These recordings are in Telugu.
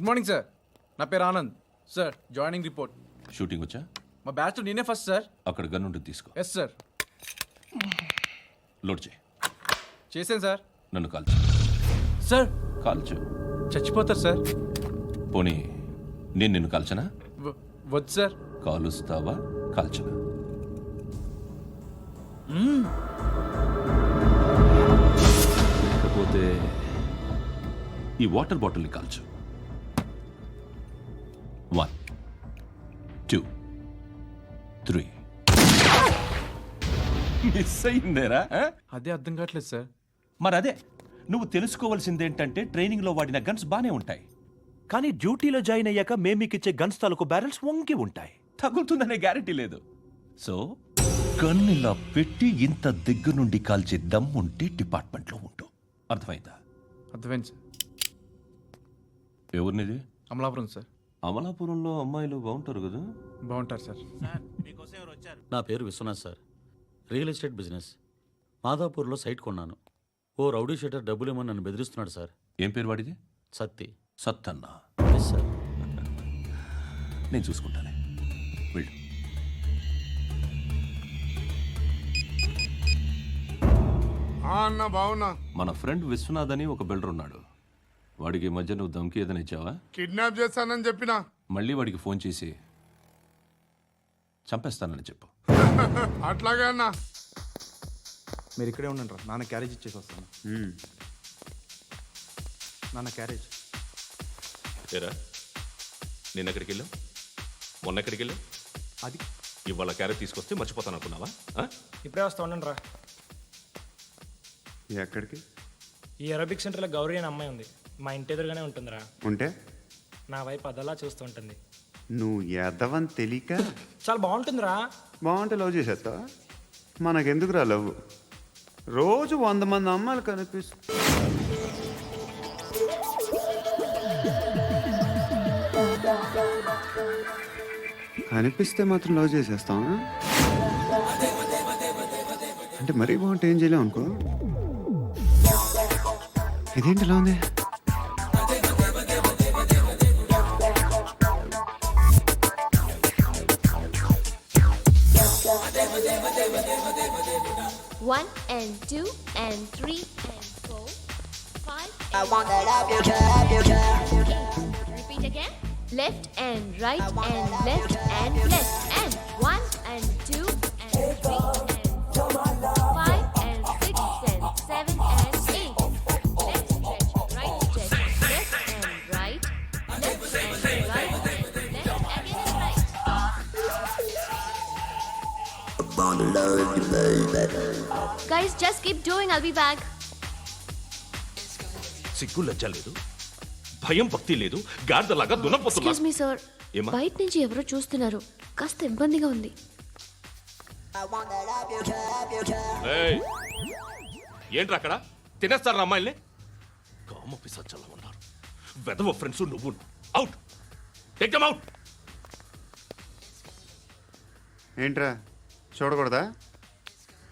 గుడ్ మార్నింగ్ సార్ నా పేరు Anand. Sir joining report shooting వచ్చా? మా బ్యాచ్లో నేనే ఫస్ట్ సార్ అక్కడ గన్ ఉంటుంది తీసుకో. ఎస్ సార్ లోడ్ చేయి. చేశాను సార్ నన్ను కాల్చు సార్ కాల్చు చచ్చిపోతారు సార్ పోనీ నేను నిన్ను కాల్చనా? వ- వద్దు సార్ కాలుస్తావా? కాల్చనా? లేకపోతే ఈ వాటర్ బాటిల్ని కాల్చు. మిస్ అయిందేరా? అదే అర్థం కావట్లేదు సార్. మరి అదే నువ్వు తెలుసుకోవాల్సిందేంటంటే ట్రైనింగ్లో వాడిన గన్స్ బానే ఉంటాయి. కానీ డ్యూటీలో జాయిన్ అయ్యాక మేము మీకు ఇచ్చే గన్స్ తాలూకు బ్యారెల్స్ వంగి ఉంటాయి. తగులుతుందనే గ్యారెంటీ లేదు. సో గన్ ఇలా పెట్టి ఇంత దగ్గర నుండి కాల్చే దమ్ ఉంటే డిపార్ట్మెంట్లో ఉండు. అర్థమైందా? అర్థమైంది సార్. ఎవరినిది? అమలాపురం సార్. అమలాపురంలో అమ్మాయిలు బాగుంటారు కదా? బాగుంటారు సార్. నా పేరు Vishwanath sir. Real estate business. మాదాపూర్లో site కొన్నాను. ఓ రౌడీ షెటర్ డబ్బులు ఏమో నన్ను బెదిరిస్తున్నాడు సార్. ఏం పేరు వాడిది? సత్తి. సత్తన్న. ఎస్ సార్ నేను చూసుకుంటానే. వెళ్ళు. ఆ అన్న బావున్నా. మన ఫ్రెండ్ విశ్వనాథ్ అని ఒక బిల్డర్ ఉన్నాడు. వాడికి ఈ మధ్య నువ్వు దమ్కి ఏదైనా ఇచ్చావా? కిడ్నాప్ చేస్తానని చెప్పిన. మళ్ళీ వాడికి ఫోన్ చేసి చంపేస్తానని చెప్పు. అట్లాగే అన్న. మీరు ఇక్కడే ఉండండి రా. నాన్న క్యారేజ్ ఇచ్చేసి వస్తాను. నాన్న క్యారేజ్. ఏరా? నిన్న ఎక్కడికి వెళ్ళావు మొన్న ఎక్కడికి వెళ్ళావు అది. ఇవాళ క్యారెట్ తీసుకొస్తే మర్చిపోతాను అనుకున్నావా? ఆ? ఇప్పుడే వస్తా ఉండండి రా. ఎక్కడికి? ఈ అరబిక్ సెంటర్లో గౌరీ అనే అమ్మాయి ఉంది. మా ఇంటి ఎదురుగానే ఉంటుందిరా. ఉంటే? నా వైపు అదలా చూస్తూ ఉంటుంది. నువ్వు ఎదవని తెలియక? చాలా బాగుంటుందిరా. బాగుంటే లవ్ చేసేస్తావా మనకెందుకురా లవ్? రోజు వంద మంది అమ్మాయిలు కనిపిస్తు కనిపిస్తే మాత్రం లవ్ చేసేస్తాం అంటే మరీ బాగుంటే ఏం చేయలేం అనుకో. ఇదేంటి ఇలా ఉంది? Two and three and four, five. I want that up your trap, your trap. Eight. Repeat again. Left and right and left and left and one and two and three and four, five and six and seven and eight. Left stretch, right stretch, left and right, left and right and left again and right. Guys, just keep doing. I'll be back. సిగ్గు లజ్జ లేదు. భయం భక్తి లేదు. గాడిదలాగా ఎక్స్క్యూజ్ మీ సార్ ఏమ్మా? బయట నుంచి ఎవరో చూస్తున్నారు. కాస్త ఇబ్బందిగా ఉంది. ఏయ్! ఏంట్రా అక్కడ? తినేస్తారా అమ్మాయిల్ని? కామ పిసచ్చలా ఉన్నారు. వెదవ ఫ్రెండ్స్ నువ్వు అవుట్ టేక్ దమ్ అవుట్ ఏంట్రా? చూడకూడదా?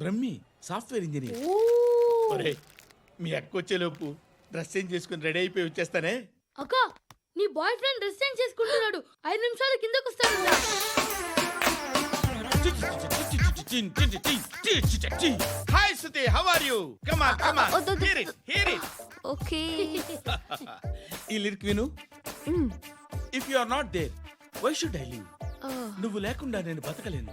Brahmi software engineer. ఒరే మీ అక్క వచ్చేలోపు డ్రెస్ చేంజ్ చేసుకుని రెడీ అయిపోయి వచ్చేస్తానే? అక్క నీ బాయ్ ఫ్రెండ్ డ్రెస్ చేంజ్ చేసుకుంటున్నాడు. ఐదు నిమిషాలు కిందకు వస్తాడు. Hi Shruti how are you come on come on వద్దు, వద్దు. Hear it hear it okay. ఈ లిరిక్ విను. If you are not there why should I live నువ్వు లేకుండా నేను బతకలేను.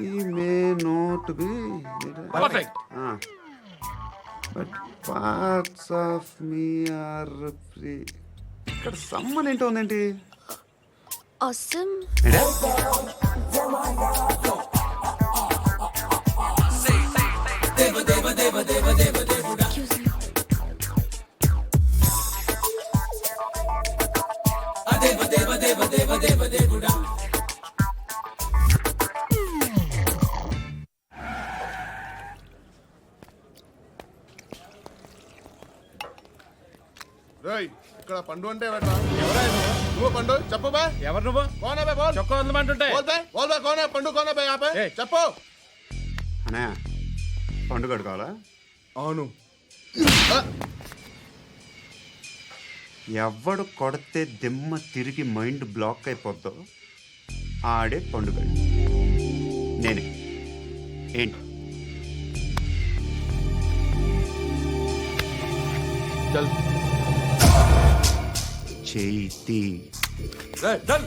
I may not be perfect but parts of me are free ఇక్కడ సమ్మన్ ఏంటో ఉందేంటి? అసమ్ ఏంటే? రేయ్ ఇక్కడ పండు అంటే ఎవరా నువ్వు పండు? చెప్పు బా. ఎవరు నువ్వు? కోనా బే బోల్. చొక్కా ఉందమంటుంటే బోల్ బే బోల్ బే కోనా పండు కోనా బే. చెప్పు. అనే పండుగ కావాలా? అవును. ఎవడు కొడితే దిమ్మ తిరిగి మైండ్ బ్లాక్ అయిపోద్దో ఆడే పండుగ నేనే. ఏంటి? చల్. చేతి చల్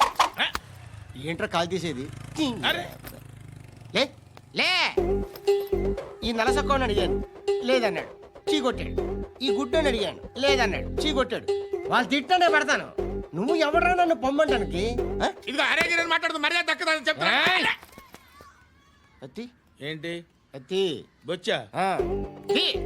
ఏంట్రా కాల్ తీసేది? అరే. లే లే. ఈ నలసక్కని అడిగాను లేదన్నాడు. చీ కొట్టాడు ఈ గుడ్డని అడిగాను లేదన్నాడు. చీ కొట్టాడు వాళ్ళు తిట్టానే పెడతాను. నువ్వు ఎవడరా నన్ను పొమ్మంటానికి? ఆ? ఇదిగో అరే గిరని మాట్లాడుతూ మర్యాద దక్కదని చెప్తా అత్తి. ఏంటి? అత్తి. బొచ్చా? ఆ. తీ.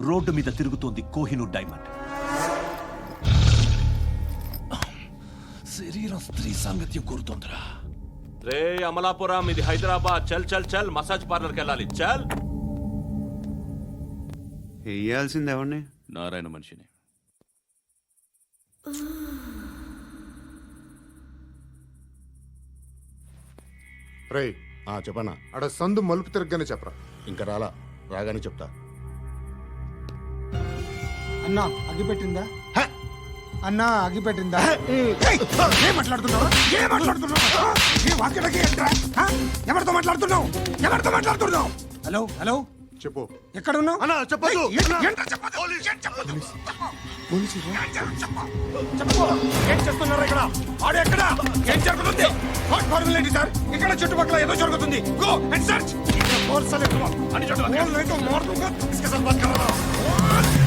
రోడ్డు మీద తిరుగుతోంది కోహినూర్ డైమండ్. శరీరం స్త్రీ సాంగత్యం కోరుతోందిరా. రే అమలాపురం ఇది హైదరాబాద్. చల్ చల్ చల్ మసాజ్ పార్లర్కి వెళ్ళాలి. చల్. వేయాల్సింది ఎవరిని? నారాయణ మనిషిని. రే చెప్పనా? అడ సందు మలుపు తిరగగానే చెప్పరా. ఇంకా రాలా రాగానే చెప్తా. అన్నా అగ్గిపెట్టిందా అన్నా అగ్గిపెట్టిందా ఏం మాట్లాడుతున్నావు ఏం మాట్లాడుతున్నావు ఏ వాక్యలకి ఏంట్రా? హ? ఎవరితో మాట్లాడుతున్నావు ఎవరితో మాట్లాడుతున్నావు హలో హలో చెప్పు ఎక్కడ ఉన్నావు అన్నా చెప్పదు ఏ- ఏంట్రా చెప్పొద్దు? ఏం చెప్పొద్దు? ఏం చెప్పు. చెప్పు. ఏం చేస్తున్నారు ఇక్కడ ఆడు ఎక్కడ ఏం జరుగుతుంది వాట్ ఫార్మల్ ఏంటి సార్ ఇక్కడ చుట్టుపక్కల ఏదో జరుగుతుంది గో అండ్ సర్చ్ ఫోర్స్ ఎక్కువ అని చెప్పాలి మోర్ దూంగా इसके साथ बात कर रहा हूं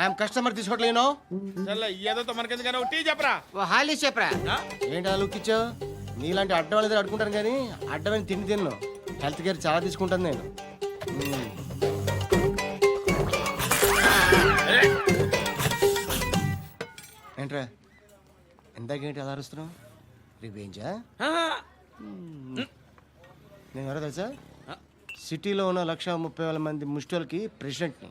ఐఎమ్ కస్టమర్ తీసుకోవట్లేను. సర్లే ఏదో మనకెందుకైనా టీ చెప్పరా? హాలీ చెప్పరా? ఏంటి అలా లుక్ ఇచ్చావు? నీలాంటి అడ్డం వాళ్ళ దగ్గర అడుకుంటాను కానీ అడ్డమైన తిండి తిన్ను. హెల్త్ కేర్ చాలా తీసుకుంటాను నేను. ఏంట్రా? ఎందాకేంటి అలా అరుస్తున్నావు? రివేంజా నేను ఎవరో తెలుసా? సిటీలో ఉన్న లక్ష ముప్పై వేల మంది ముష్టిలకి ప్రెసిడెంట్ని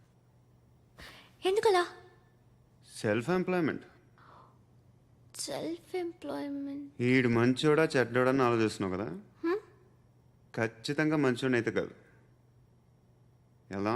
ఎందుకలా? సెల్ఫ్ ఎంప్లాయ్మెంట్ సెల్ఫ్ ఎంప్లాయ్మెంట్ ఈడు మంచోడా చెడ్డోడా అని ఆలోచిస్తున్నావు కదా? ఖచ్చితంగా మంచోడని అయితే కాదు. ఎలా?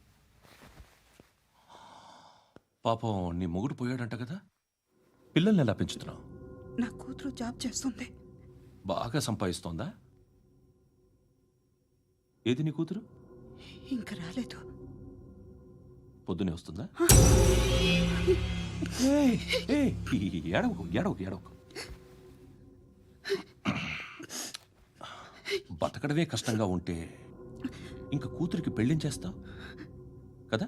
పాపం నీ మొగుడు పోయాడంట కదా. పిల్లల్ని ఎలా పెంచుతున్నావు? నా కూతురు జాబ్ చేస్తుంది. బాగా సంపాదిస్తోందా? ఏది నీ కూతురు? ఇంకా రాలేదు. పొద్దునే వస్తుందా? ఏడవకు ఏడవకు ఏడవకు. బతకడమే కష్టంగా ఉంటే ఇంక కూతురికి పెళ్ళించేస్తావు కదా?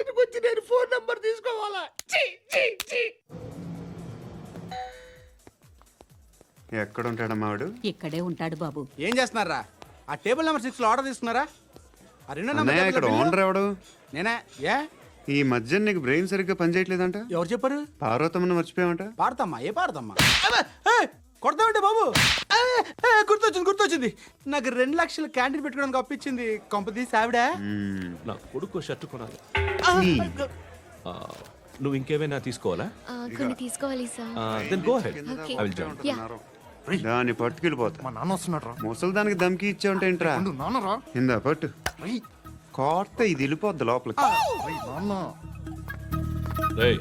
వచ్చి నేను ఫోన్ నంబర్ తీసుకోవాలా. ఎక్కడ ఉంటాడమ్మా వాడు? ఇక్కడే ఉంటాడు బాబు. ఏం చేస్తున్నారా? ఆ టేబుల్ నెంబర్ సిక్స్లో ఆర్డర్ తీసుకున్నారా? ఆ రెండో నెంబర్ అన్నయ్య ఇక్కడ టేబుల్లో ఓనర్ ఎవడు? నేనే? ఏ? ఈ మధ్య నీకు బ్రెయిన్ సరిగ్గా పనిచేయట్లేదంట? ఎవరు చెప్పారు? పార్వతమ్మను మర్చిపోయామంట పాడతామ్మా ఏ పాడతామ్మా? కొడతామంటే బాబు? ఏ, ఏ, గుర్తొచ్చింది గుర్తొచ్చింది. నాకు రెండు లక్షలు క్యాంటీన్ పెట్టుకోవడానికి అప్పించింది కొంపతీసి ఆవిడ? నా కొడుకు షర్ట్ కొనాలి. నువ్వు ఇంకేమైనా తీసుకోవాలా? కొన్ని తీసుకోవాలి sir. Then go head Okay. I will join ya దాన్ని పట్టుకెళ్ళిపోతా. మా నాన్న వస్తున్నాడు రా ముసలి దానికి దమ్కి ఇచ్చావుంటేంట్రా నాన్న రా ఇందా పట్టు. కోర్త ఇది వెళ్ళిపోద్ది లోపలికి. నాన్న. రేయ్,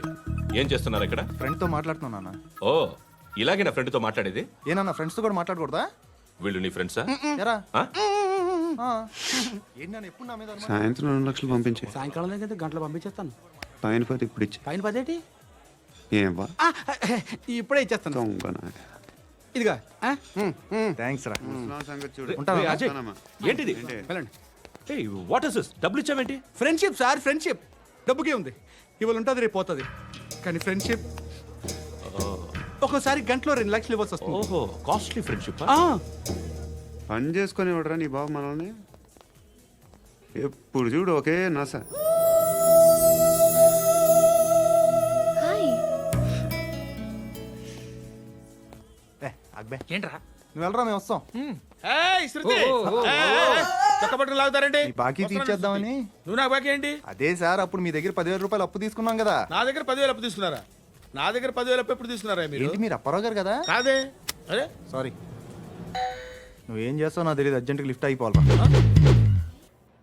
ఏం చేస్తున్నారు ఇక్కడ? ఫ్రెండ్తో మాట్లాడుతున్నా నాన్న. ఓ ఇలాగే నా ఫ్రెండ్తో మాట్లాడేది? ఏనన్నా ఫ్రెండ్స్తో కూడా మాట్లాడకూడదా? వీళ్ళు నీ ఫ్రెండ్సా ఎరా ఆ? సాయంత్రం రెండు లక్షలు పంపించే. సాయంకాలం దగ్గర గంటలు పంపించేస్తాను. పైన పోతే ఇప్పుడు ఇచ్చే. పైన పదేటి ఏం వా ఆ, ఇప్పుడే ఇచ్చేస్తాను. ఇదిగా థ్యాంక్స్ రా. ఏంటిది? ఏంటి? వెళ్ళండి. ఏయ్ వాట్ ఇస్ దిస్ డబ్బులు ఇచ్చావేంటి? ఫ్రెండ్షిప్ సార్ ఫ్రెండ్షిప్ డబ్బుకే ఉంది. ఇవాళ ఉంటుంది రేపు పోతుంది. కానీ ఫ్రెండ్షిప్ ఒక్కోసారి గంటలో రెండు లక్షలు ఇవ్వాల్సి వస్తుంది. ఓహో కాస్ట్లీ ఫ్రెండ్షిప్ ఆ, పని చేసుకొని ఇవ్వడరా నీ బాబు మనల్ని? ఎప్పుడు చూడు ఒకే నస. ఏంట్రా? నువ్వు వెళ్ళరా మేము వస్తాం. లాగుతారండి బాకీ తీర్చేద్దామని. నువ్వు నాకు బాకీ ఏంటి? అదే సార్ అప్పుడు మీ దగ్గర పదివేల రూపాయలు అప్పు తీసుకున్నాం కదా. నా దగ్గర పదివేలు అప్పు తీసుకున్నారా? నా దగ్గర పదివేలు అప్పు ఎప్పుడు తీసుకున్నారా మీరు? ఏంటి మీరు అప్పారావు గారు కదా? కాదే. అరే. సారీ. నువ్వేం చేస్తావు నాకు తెలియదు. అర్జెంట్గా లిఫ్ట్ అయిపోవాలి